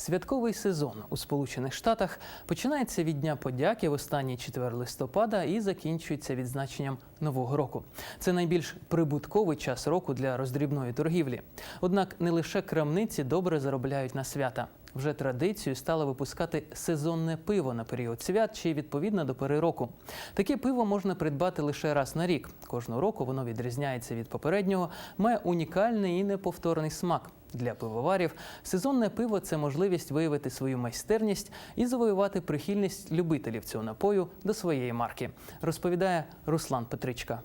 Святковий сезон у Сполучених Штатах починається від Дня подяки в останній четвер листопада і закінчується відзначенням Нового року. Це найбільш прибутковий час року для роздрібної торгівлі. Однак не лише крамниці добре заробляють на свята. Вже традицією стало випускати сезонне пиво на період свят чи відповідно до пори року. Таке пиво можна придбати лише раз на рік. Кожного року воно відрізняється від попереднього, має унікальний і неповторний смак. Для пивоварів сезонне пиво це можливість виявити свою майстерність і завоювати прихильність любителів цього напою до своєї марки, розповідає Руслан Петричка.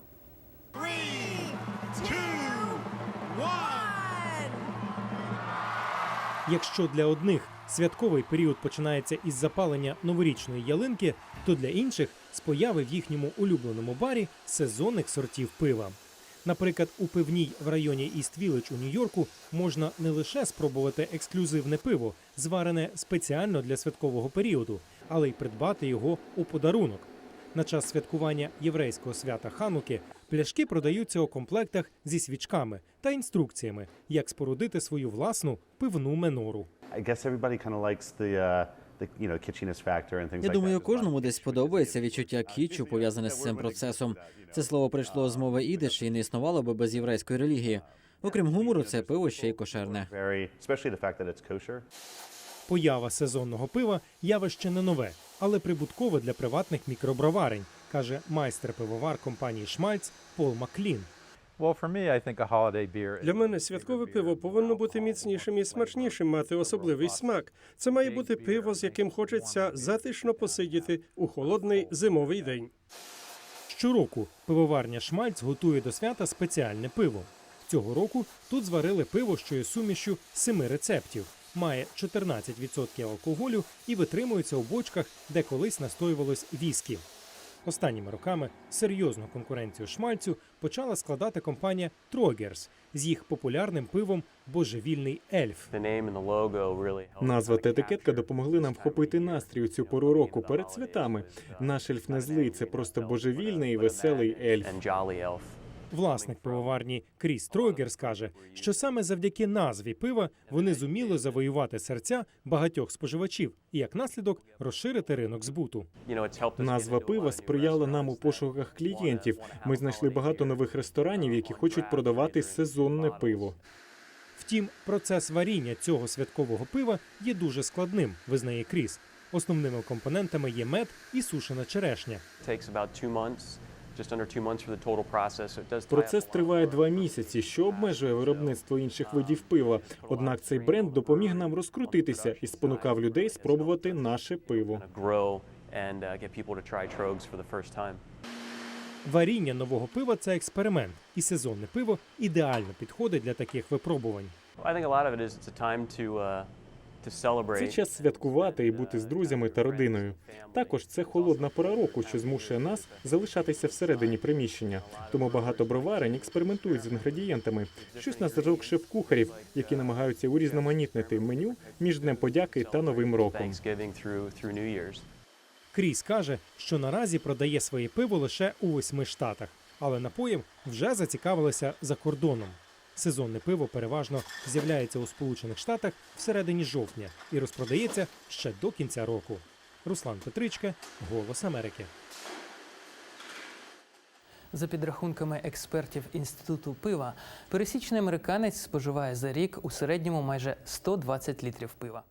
Якщо для одних святковий період починається із запалення новорічної ялинки, то для інших з появи в їхньому улюбленому барі сезонних сортів пива. Наприклад, у пивній в районі Іст-Вілледж у Нью-Йорку можна не лише спробувати ексклюзивне пиво, зварене спеціально для святкового періоду, але й придбати його у подарунок. На час святкування єврейського свята Хануки пляшки продаються у комплектах зі свічками та інструкціями, як спорудити свою власну пивну менору. I guess everybody kind of the you know kitschiness factor and things Я думаю, кожному десь подобається відчуття кітчу, пов'язане з цим процесом. Це слово прийшло з мови ідиш і не існувало би без єврейської релігії. Окрім гумору, це пиво ще й кошерне. Very, especially the fact that it's kosher. Поява сезонного пива явище не нове, але прибуткове для приватних мікроброварень, каже майстер пивовар компанії Шмальц Пол Маклін. Well, for me, I think a holiday beer. Для мене святкове пиво повинно бути міцнішим і смачнішим, мати особливий смак. Це має бути пиво, з яким хочеться затишно посидіти у холодний зимовий день. Щороку пивоварня Шмальц готує до свята спеціальне пиво. Цього року тут зварили пиво, що є сумішю семи рецептів, має 14% алкоголю і витримується у бочках, де колись настоювалось віскі. Останніми роками серйозну конкуренцію шмальцю почала складати компанія Трогерс з їх популярним пивом Божевільний ельф. Назва та етикетка допомогли нам вхопити настрій у цю пору року перед святами. Наш ельф не злий, це просто божевільний і веселий ельф. Власник пивоварні Кріс Тройгерс каже, що саме завдяки назві пива вони зуміли завоювати серця багатьох споживачів і як наслідок розширити ринок збуту. Назва пива сприяла нам у пошуках клієнтів. Ми знайшли багато нових ресторанів, які хочуть продавати сезонне пиво. Втім, процес варіння цього святкового пива є дуже складним, визнає Кріс. Основними компонентами є мед і сушена черешня. Процес триває два місяці, що обмежує виробництво інших видів пива. Однак цей бренд допоміг нам розкрутитися і спонукав людей спробувати наше пиво. Варіння нового пива це експеримент, і сезонне пиво ідеально підходить для таких випробувань. Це час святкувати і бути з друзями та родиною. Також це холодна пора року, що змушує нас залишатися всередині приміщення. Тому багато броварень експериментують з інгредієнтами. Щось на зразок шеф-кухарів, які намагаються урізноманітнити меню між Днем подяки та Новим роком. Кріс каже, що наразі продає своє пиво лише у восьми штатах, але напоєм вже зацікавилися за кордоном. Сезонне пиво переважно з'являється у Сполучених Штатах всередині жовтня і розпродається ще до кінця року. Руслан Петричка, Голос Америки. За підрахунками експертів інституту пива, пересічний американець споживає за рік у середньому майже 120 літрів пива.